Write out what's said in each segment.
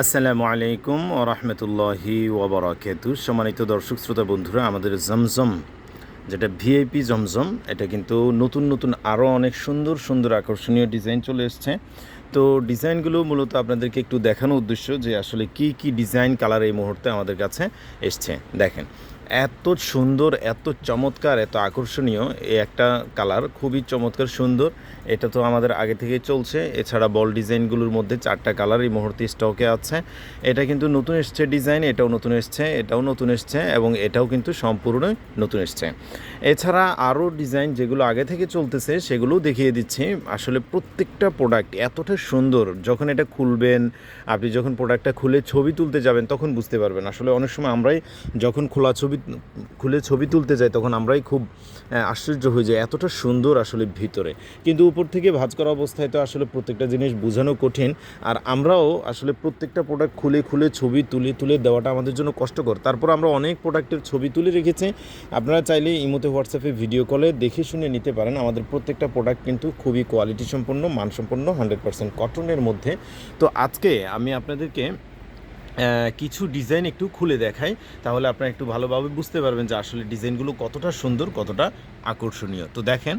আসসালামু আলাইকুম ও রহমতুল্লাহি ওবরাকাতু সম্মানিত দর্শক, শ্রোতা বন্ধুরা, আমাদের জমজম, যেটা ভিআইপি জমজম, এটা কিন্তু নতুন নতুন আরও অনেক সুন্দর সুন্দর আকর্ষণীয় ডিজাইন চলে এসছে। তো ডিজাইনগুলো মূলত আপনাদেরকে একটু দেখানোর উদ্দেশ্য যে আসলে কি কি ডিজাইন, কালার এই মুহূর্তে আমাদের কাছে এসছে। দেখেন এত সুন্দর, এত চমৎকার, এত আকর্ষণীয় এই একটা কালার। খুবই চমৎকার, সুন্দর। এটা তো আমাদের আগে থেকেই চলছে। এছাড়া বল ডিজাইনগুলোর মধ্যে চারটা কালার এই মুহূর্তে স্টকে আছে। এটা কিন্তু নতুন এসছে ডিজাইন, এটাও নতুন এসছে, এটাও নতুন এসছে এবং এটাও কিন্তু সম্পূর্ণ নতুন এসছে। এছাড়া আরও ডিজাইন যেগুলো আগে থেকে চলতেছে সেগুলোও দেখিয়ে দিচ্ছি। আসলে প্রত্যেকটা প্রোডাক্ট এতটা সুন্দর, যখন এটা খুলবেন, আপনি যখন প্রোডাক্টটা খুলে ছবি তুলতে যাবেন, তখন বুঝতে পারবেন। আসলে অনেক সময় আমরাই যখন খোলা ছবি খুলে ছবি তুলতে যাই, তখন আমরাই খুব আশ্চর্য হয়ে যাই এতটা সুন্দর আসলে ভিতরে। কিন্তু উপর থেকে ভাঁজ করা অবস্থায় তো আসলে প্রত্যেকটা জিনিস বোঝানো কঠিন, আর আমরাও আসলে প্রত্যেকটা প্রোডাক্ট খুলে খুলে ছবি তুলে তুলে দেওয়াটা আমাদের জন্য কষ্টকর। তারপর আমরা অনেক প্রোডাক্টের ছবি তুলে রেখেছি। আপনারা চাইলে ইমোতে হোয়াটসঅ্যাপে ভিডিও কলে দেখে শুনে নিতে পারেন। আমাদের প্রত্যেকটা প্রোডাক্ট কিন্তু খুবই কোয়ালিটি সম্পন্ন, মানসম্পন্ন হান্ড্রেড পার্সেন্ট কটনের মধ্যে। তো আজকে আমি আপনাদেরকে কিছু ডিজাইন একটু খুলে দেখাই, তাহলে আপনারা একটু ভালোভাবে বুঝতে পারবেন যে আসলে ডিজাইনগুলো কতটা সুন্দর, কতটা আকর্ষণীয়। তো দেখেন,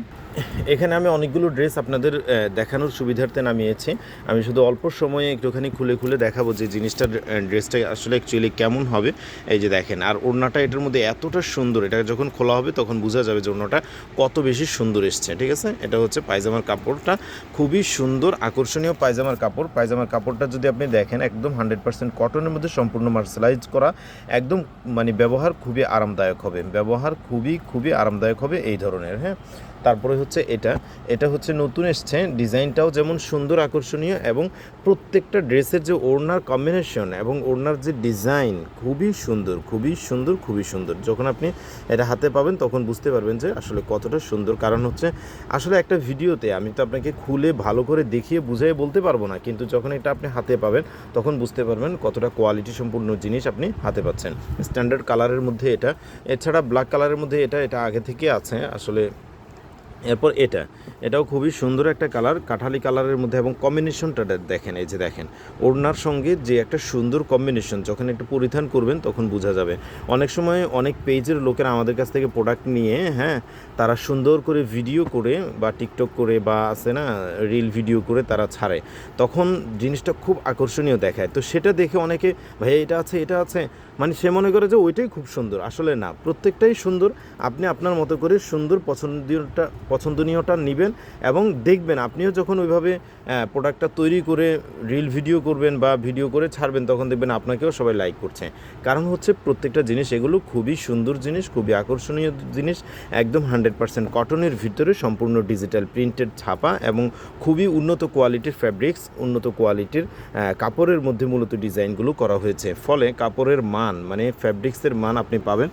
এখানে আমি অনেকগুলো ড্রেস আপনাদের দেখানোর সুবিধার্থে নামিয়েছি। আমি শুধু অল্প সময়ে একটুখানি খুলে খুলে দেখাবো যে জিনিসটার ড্রেসটা আসলে অ্যাকচুয়ালি কেমন হবে। এই যে দেখেন, আর ওড়নাটা এটার মধ্যে এতটা সুন্দর, এটা যখন খোলা হবে তখন বোঝা যাবে যে ওড়নাটা কত বেশি সুন্দর এসছে, ঠিক আছে? এটা হচ্ছে পায়জামার কাপড়টা, খুবই সুন্দর, আকর্ষণীয় পায়জামার কাপড়। পায়জামার কাপড়টা যদি আপনি দেখেন, একদম হান্ড্রেড পার্সেন্ট কটনের মধ্যে সম্পূর্ণ মার্শালাইজ করা একদম মানে ব্যবহার খুবই আরামদায়ক হবে। ব্যবহার খুবই খুবই আরামদায়ক হবে এই ধরনের হ্যাঁ? তারপরে হচ্ছে এটা। এটা হচ্ছে নতুন এসছে। ডিজাইনটাও যেমন সুন্দর, আকর্ষণীয় এবং প্রত্যেকটা ড্রেসের যে ওড়নার কম্বিনেশন এবং ওড়নার যে ডিজাইন খুবই সুন্দর খুবই সুন্দর খুবই সুন্দর। যখন আপনি এটা হাতে পাবেন তখন বুঝতে পারবেন যে আসলে কতটা সুন্দর। কারণ হচ্ছে আসলে একটা ভিডিওতে আমি তো আপনাকে খুলে ভালো করে দেখিয়ে বুঝিয়ে বলতে পারব না, কিন্তু যখন এটা আপনি হাতে পাবেন তখন বুঝতে পারবেন কতটা কোয়ালিটি সম্পূর্ণ জিনিস আপনি হাতে পাচ্ছেন। স্ট্যান্ডার্ড কালারের মধ্যে এটা, এছাড়া ব্ল্যাক কালারের মধ্যে এটা এটা আগে থেকে আছে। আসলে এরপর এটা। এটাও খুবই সুন্দর একটা কালার, কাঠালি কালারের মধ্যে এবং কম্বিনেশনটা দেখেন, এই যে দেখেন, ওড়নার সঙ্গে যে একটা সুন্দর কম্বিনেশন যখন একটু পরিধান করবেন তখন বোঝা যাবে। অনেক সময় অনেক পেজের লোকেরা আমাদের কাছ থেকে প্রোডাক্ট নিয়ে হ্যাঁ তারা সুন্দর করে ভিডিও করে বা টিকটক করে বা আছে না রিল ভিডিও করে তারা ছাড়ে। তখন জিনিসটা খুব আকর্ষণীয় দেখায়। তো সেটা দেখে অনেকে ভাই এটা আছে এটা আছে। মানে সে মনে করে যে ওইটাই খুব সুন্দর। আসলে না, প্রত্যেকটাই সুন্দর। আপনি আপনার মতো করে সুন্দর পছন্দনীয়টা পছন্দনীয়টা নেবেন এবং দেখবেন, আপনিও যখন ওইভাবে প্রোডাক্টটা তৈরি করে রিল ভিডিও করবেন বা ভিডিও করে ছাড়বেন, তখন দেখবেন আপনাকেও সবাই লাইক করছে। কারণ হচ্ছে প্রত্যেকটা জিনিস এগুলো খুবই সুন্দর জিনিস, খুবই আকর্ষণীয় জিনিস, একদম হান্ড্রেড পার্সেন্ট কটনের ভিতরে সম্পূর্ণ ডিজিটাল প্রিন্টেড ছাপা এবং খুবই উন্নত কোয়ালিটির ফ্যাব্রিক্স উন্নত কোয়ালিটির কাপড়ের মধ্যে মূলত ডিজাইনগুলো করা হয়েছে। ফলে কাপড়ের মান মানে ফ্যাব্রিক্সের মান আপনি পাবেন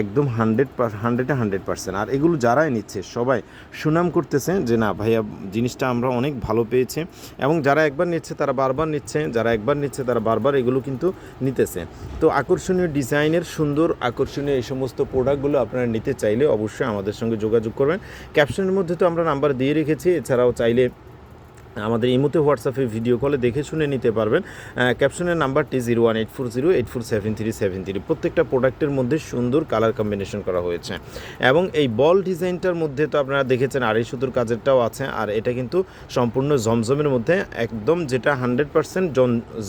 একদম হান্ড্রেড হান্ড্রেডে হান্ড্রেড পার্সেন্ট আর এগুলো যারাই নিচ্ছে সবাই সুনাম করতেছে যে না, ভাইয়া, জিনিসটা আমরা অনেক ভালো পেয়েছি এবং যারা একবার নিচ্ছে তারা বারবার নিচ্ছে, যারা একবার নিচ্ছে তারা বারবার এগুলো কিন্তু নিতেছে। তো আকর্ষণীয় ডিজাইনের সুন্দর, আকর্ষণীয় এই সমস্ত প্রোডাক্টগুলো আপনারা নিতে চাইলে অবশ্যই আমাদের সঙ্গে যোগাযোগ করবেন। ক্যাপশনের মধ্যে তো আমরা নাম্বার দিয়ে রেখেছি, এছাড়াও চাইলে আমাদের ইমোতে হোয়াটসঅ্যাপে ভিডিও কলে দেখে শুনে নিতে পারবেন ক্যাপশনের নাম্বারটি zero one eight four zero, eight four seven three seven three. প্রত্যেকটা প্রোডাক্টের মধ্যে সুন্দর কালার কম্বিনেশন করা হয়েছে। এবং এই বল ডিজাইনটার মধ্যে তো আপনারা দেখেছেন আড়াই সুতোর কাজেরটাও আছে, আর এটা কিন্তু সম্পূর্ণ জমজমের মধ্যে একদম যেটা হান্ড্রেড পার্সেন্ট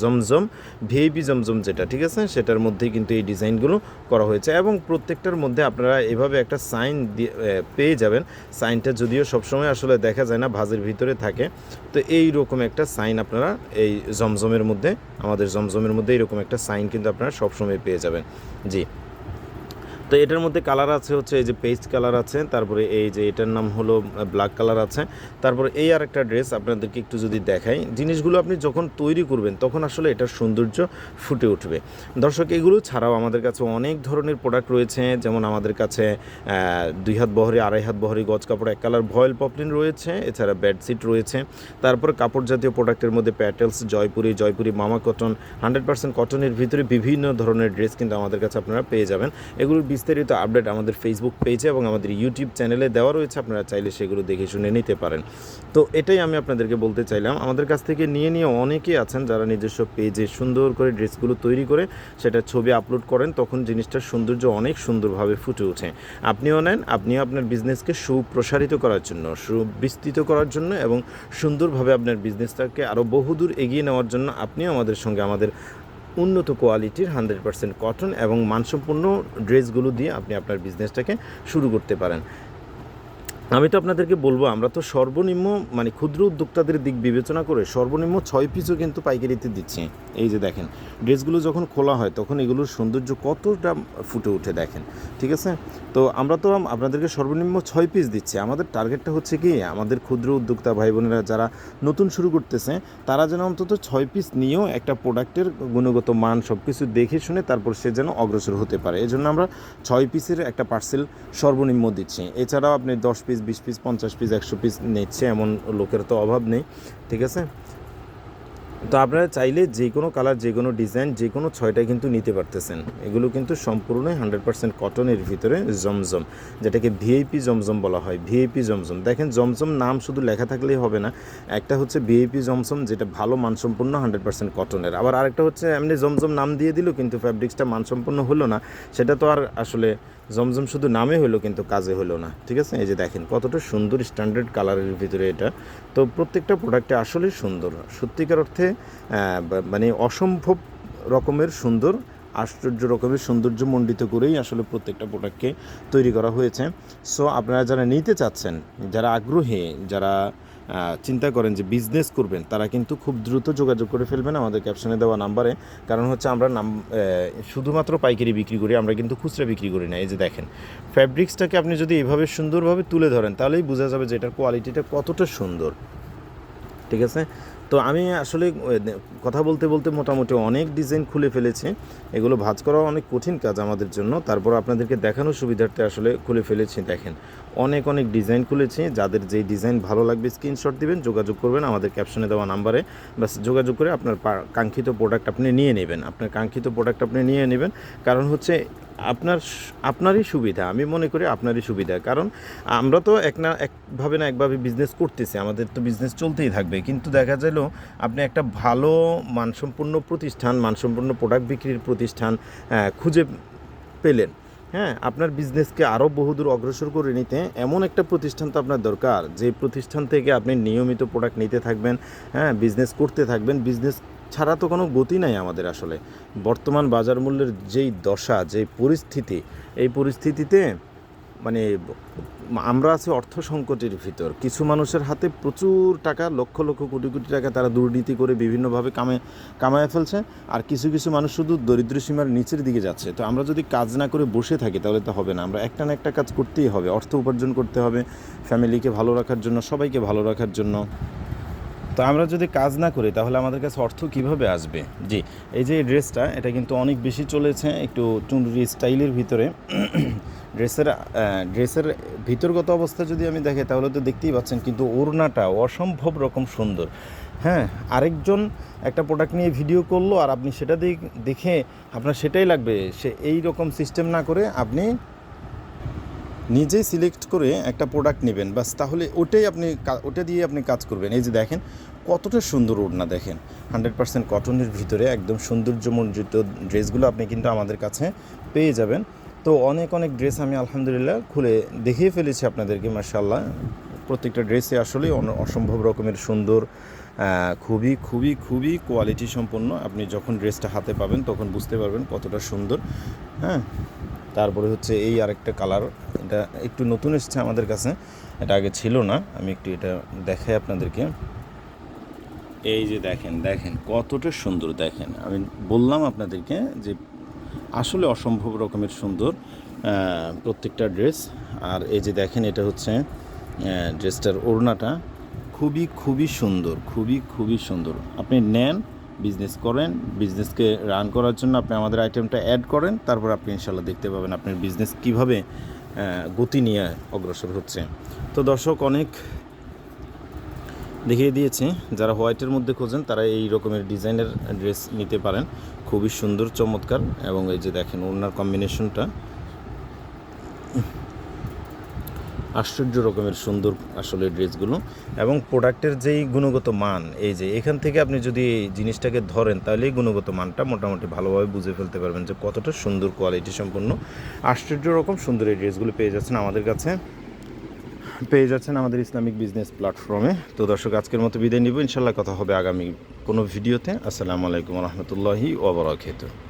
জমজম, ভিআইপি জমজম যেটা, ঠিক আছে? সেটার মধ্যেই কিন্তু এই ডিজাইনগুলো করা হয়েছে। এবং প্রত্যেকটার মধ্যে আপনারা এভাবে একটা সাইন পেয়ে যাবেন। সাইনটা যদিও সবসময় আসলে দেখা যায় না, ভাজের ভিতরে থাকে। তো এই রকম একটা সাইন আপনারা এই জমজমের মধ্যে, আমাদের জমজমের মধ্যে এইরকম একটা সাইন কিন্তু আপনারা সবসময় পেয়ে যাবেন। জি। তো এটার মধ্যে কালার আছে হচ্ছে এই যে পেস্ট কালার আছে, তারপরে এই যে এটার নাম হলো ব্ল্যাক কালার আছে। তারপরে এই আর একটা ড্রেস আপনাদেরকে একটু যদি দেখাই, জিনিসগুলো আপনি যখন তৈরি করবেন, তখন আসলে এটার সৌন্দর্য ফুটে উঠবে। দর্শক, এগুলো ছাড়াও আমাদের কাছে অনেক ধরনের প্রোডাক্ট রয়েছে, যেমন আমাদের কাছে দুই হাত বহরে, আড়াই হাত বহরে গজ কাপড়, এক কালার ভয়েল পপলিন রয়েছে, এছাড়া বেডশিট রয়েছে। তারপর কাপড় জাতীয় প্রোডাক্টের মধ্যে প্যাটেলস জয়পুরি জয়পুরি মামা কটন হান্ড্রেড পার্সেন্ট কটনের ভিতরে বিভিন্ন ধরনের ড্রেস কিন্তু আমাদের কাছে আপনারা পেয়ে যাবেন। এগুলোর বিস্তারিত আপডেট আমাদের ফেসবুক পেজে এবং আমাদের ইউটিউব চ্যানেলে দেওয়া রয়েছে। আপনারা চাইলে সেগুলো দেখে শুনে নিতে পারেন। তো এটাই আমি আপনাদেরকে বলতে চাইলাম। আমাদের কাছ থেকে নিয়ে নিয়ে অনেকেই আছেন যারা নিজস্ব পেজে সুন্দর করে ড্রেসগুলো তৈরি করে সেটা ছবি আপলোড করেন, তখন জিনিসটার সৌন্দর্য অনেক সুন্দরভাবে ফুটে ওঠে। আপনিও নেন, আপনিও আপনার বিজনেসকে সুপ্রসারিত করার জন্য, সুবিস্তৃত করার জন্য এবং সুন্দরভাবে আপনার বিজনেসটাকে আরও বহুদূর এগিয়ে নেওয়ার জন্য আপনিও আমাদের সঙ্গে আমাদের উন্নত কোয়ালিটির হান্ড্রেড পার্সেন্ট কটন এবং মানসম্পন্ন ড্রেসগুলো দিয়ে আপনি আপনার বিজনেসটাকে শুরু করতে পারেন। আমি তো আপনাদেরকে বলব, আমরা তো সর্বনিম্ন মানে ক্ষুদ্র উদ্যোক্তাদের দিক বিবেচনা করে সর্বনিম্ন ছয় পিসও কিন্তু পাইকারিতে দিচ্ছি। এই যে দেখেন, ড্রেসগুলো যখন খোলা হয়, তখন এগুলোর সৌন্দর্য কতটা ফুটে উঠে দেখেন, ঠিক আছে? তো আমরা তো আপনাদেরকে সর্বনিম্ন ছয় পিস দিচ্ছি। আমাদের টার্গেটটা হচ্ছে কি, আমাদের ক্ষুদ্র উদ্যোক্তা ভাই বোনেরা যারা নতুন শুরু করতেছে, তারা যেন অন্তত ছয় পিস নিয়েও একটা প্রোডাক্টের গুণগত মান সব কিছু দেখে শুনে তারপর সে যেন অগ্রসর হতে পারে। এই জন্য আমরা ছয় পিসের একটা পার্সেল সর্বনিম্ন দিচ্ছি। এছাড়াও আপনি দশ পিস বিশ পিস পঞ্চাশ পিস একশো পিস নিচ্ছে, এমন লোকের তো অভাব নেই, ঠিক আছে? তো আপনারা চাইলে যে কোনো কালার যে কোনো ডিজাইন যে কোনো ছয়টা কিন্তু নিতে পারতেছেন। এগুলো কিন্তু সম্পূর্ণই হান্ড্রেড পার্সেন্ট কটনের ভিতরে জমজম, যেটাকে ভিআইপি জমজম বলা হয় ভিআইপি জমজম। দেখেন, জমজম নাম শুধু লেখা থাকলেই হবে না, একটা হচ্ছে ভিআইপি জমজম, যেটা ভালো মানসম্পন্ন হান্ড্রেড পার্সেন্ট কটনের আবার আরেকটা হচ্ছে, এমনি জমজম নাম দিয়ে দিল, কিন্তু ফ্যাব্রিক্সটা মানসম্পন্ন হলো না, সেটা তো আর আসলে জমজম শুধু নামে হলো কিন্তু কাজে হলো না। ঠিক আছে? এই যে দেখেন, কতটা সুন্দর স্ট্যান্ডার্ড কালারের ভিতরে এটা। তো প্রত্যেকটা প্রোডাক্টে আসলেই সুন্দর। সত্যিকার অর্থে মানে অসম্ভব রকমের সুন্দর, আশ্চর্য রকমের সৌন্দর্য মণ্ডিত করেই আসলে প্রত্যেকটা প্রোডাক্টকে তৈরি করা হয়েছে। সো আপনারা যারা নিতে চাচ্ছেন, যারা আগ্রহী, যারা চিন্তা করেন যে বিজনেস করবেন, তারা কিন্তু খুব দ্রুত যোগাযোগ করে ফেলবেন আমাদের ক্যাপশনে দেওয়া নাম্বারে কারণ হচ্ছে আমরা নাম শুধুমাত্র পাইকারি বিক্রি করি, আমরা কিন্তু খুচরা বিক্রি করি না, এই যে দেখেন। ফ্যাব্রিক্সটাকে আপনি যদি এভাবে সুন্দরভাবে তুলে ধরেন, তাহলেই বোঝা যাবে যে এটার কোয়ালিটিটা কতটা সুন্দর। ঠিক আছে? তো আমি আসলে কথা বলতে বলতে মোটামুটি অনেক ডিজাইন খুলে ফেলেছি। এগুলো ভাঁজ করা অনেক কঠিন কাজ আমাদের জন্য। তারপর আপনাদেরকে দেখানোর সুবিধার্থে আসলে খুলে ফেলেছি, দেখেন। অনেক অনেক ডিজাইন খুলেছি। যাদের যেই ডিজাইন ভালো লাগবে স্ক্রিনশট দিবেন, যোগাযোগ করবেন আমাদের ক্যাপশনে দেওয়া নাম্বারে বাস যোগাযোগ করে আপনার কাঙ্ক্ষিত প্রোডাক্ট আপনি নিয়ে নেবেন। আপনার কাঙ্ক্ষিত প্রোডাক্ট আপনি নিয়ে নেবেন। কারণ হচ্ছে আপনার আপনারই সুবিধা, আমি মনে করি আপনারই সুবিধা। কারণ আমরা তো এক না একভাবে না একভাবে বিজনেস করতেছি, আমাদের তো বিজনেস চলতেই থাকবে। কিন্তু দেখা গেল আপনি একটা ভালো মানসম্পন্ন প্রতিষ্ঠান, মানসম্পন্ন প্রোডাক্ট বিক্রির প্রতিষ্ঠান খুঁজে পেলেন। হ্যাঁ আপনার বিজনেসকে আরও বহুদূর অগ্রসর করে নিতে এমন একটা প্রতিষ্ঠান তো আপনার দরকার। যে প্রতিষ্ঠান থেকে আপনি নিয়মিত প্রোডাক্ট নিতে থাকবেন হ্যাঁ বিজনেস করতে থাকবেন বিজনেস ছাড়া তো কোনো গতি নাই আমাদের আসলে। বর্তমান বাজার মূল্যের যেই দশা, যেই পরিস্থিতি, এই পরিস্থিতিতে মানে আমরা আছি অর্থ সংকটের ভিতর। কিছু মানুষের হাতে প্রচুর টাকা, লক্ষ লক্ষ কোটি কোটি টাকা তারা দুর্নীতি করে বিভিন্নভাবে কামে, কামায় ফেলছে। আর কিছু কিছু মানুষ শুধু দরিদ্র সীমার নিচের দিকে যাচ্ছে। তো আমরা যদি কাজ না করে বসে থাকি তাহলে তো হবে না। আমরা একটা না একটা কাজ করতেই হবে। অর্থ উপার্জন করতে হবে ফ্যামিলিকে ভালো রাখার জন্য, সবাইকে ভালো রাখার জন্য। তো আমরা যদি কাজ না করি, তাহলে আমাদের কাছে অর্থ কীভাবে আসবে? জি, এই যে ড্রেসটা, এটা কিন্তু অনেক বেশি চলেছে একটু চুনরি স্টাইলের ভিতরে। ড্রেসের ড্রেসের ভিতরগত অবস্থা যদি আমি দেখি, তাহলে তো দেখতেই পাচ্ছেন কিন্তু ওড়নাটা অসম্ভব রকম সুন্দর। হ্যাঁ আরেকজন একটা প্রোডাক্ট নিয়ে ভিডিও করল, আর আপনি সেটা দেখ- দেখে আপনার সেটাই লাগবে। সে এই রকম সিস্টেম না করে আপনি নিজেই সিলেক্ট করে একটা প্রোডাক্ট নেবেন বাস তাহলে ওটাই আপনি ওটা দিয়ে আপনি কাজ করবেন। এই যে দেখেন, কতটা সুন্দর ওড়না দেখেন। হান্ড্রেড পার্সেন্ট কটনের ভিতরে একদম সৌন্দর্যমণ্ডিত ড্রেসগুলো আপনি কিন্তু আমাদের কাছে পেয়ে যাবেন। তো অনেক অনেক ড্রেস আমি আলহামদুলিল্লাহ খুলে দেখিয়ে ফেলেছি আপনাদেরকে মার্শাল্লাহ প্রত্যেকটা ড্রেসে আসলেই অসম্ভব রকমের সুন্দর খুবই খুবই খুবই কোয়ালিটি সম্পন্ন। আপনি যখন ড্রেসটা হাতে পাবেন, তখন বুঝতে পারবেন কতটা সুন্দর। হ্যাঁ তারপরে হচ্ছে এই আরেকটা কালার এটা একটু নতুন এসছে আমাদের কাছে। এটা আগে ছিল না। আমি একটু এটা দেখাই আপনাদেরকে। এই যে দেখেন দেখেন, কতটা সুন্দর দেখেন। আমি বললাম আপনাদেরকে যে আসলে অসম্ভব রকমের সুন্দর প্রত্যেকটা ড্রেস। আর এই যে দেখেন, এটা হচ্ছে ড্রেসটার ওড়নাটা। খুবই খুবই সুন্দর, খুবই খুবই সুন্দর। আপনি নেন বিজনেস করেন বিজনেসকে রান করার জন্য আপনি আমাদের আইটেমটা অ্যাড করেন। তারপর আপনি ইনশাল্লাহ দেখতে পাবেন আপনার বিজনেস কীভাবে গতি নিয়ে অগ্রসর হচ্ছে। তো দর্শক, অনেক দেখিয়ে দিয়েছে, যারা হোয়াইটের মধ্যে খোঁজেন, তারা এই রকমের ডিজাইনের ড্রেস নিতে পারেন। খুবই সুন্দর, চমৎকার, এবং এই যে দেখেন, ওনার কম্বিনেশনটা আশ্চর্য রকমের সুন্দর আসলে ড্রেসগুলো এবং প্রোডাক্টের যেই গুণগত মান, এই যে এখান থেকে আপনি যদি এই জিনিসটাকে ধরেন তাহলে এই গুণগত মানটা মোটামুটি ভালোভাবে বুঝে ফেলতে পারবেন যে কতটা সুন্দর কোয়ালিটি সম্পন্ন, আশ্চর্য রকম সুন্দর এই ড্রেসগুলো পেয়ে যাচ্ছেন আমাদের কাছে। পেয়ে যাচ্ছেন আমাদের ইসলামিক বিজনেস প্ল্যাটফর্মে তো দর্শক, আজকের মতো বিদায় নিব। ইনশাল্লাহ কথা হবে আগামী কোনো ভিডিওতে। আসসালামু আলাইকুম রহমতুল্লাহি ওবরাকাতুহ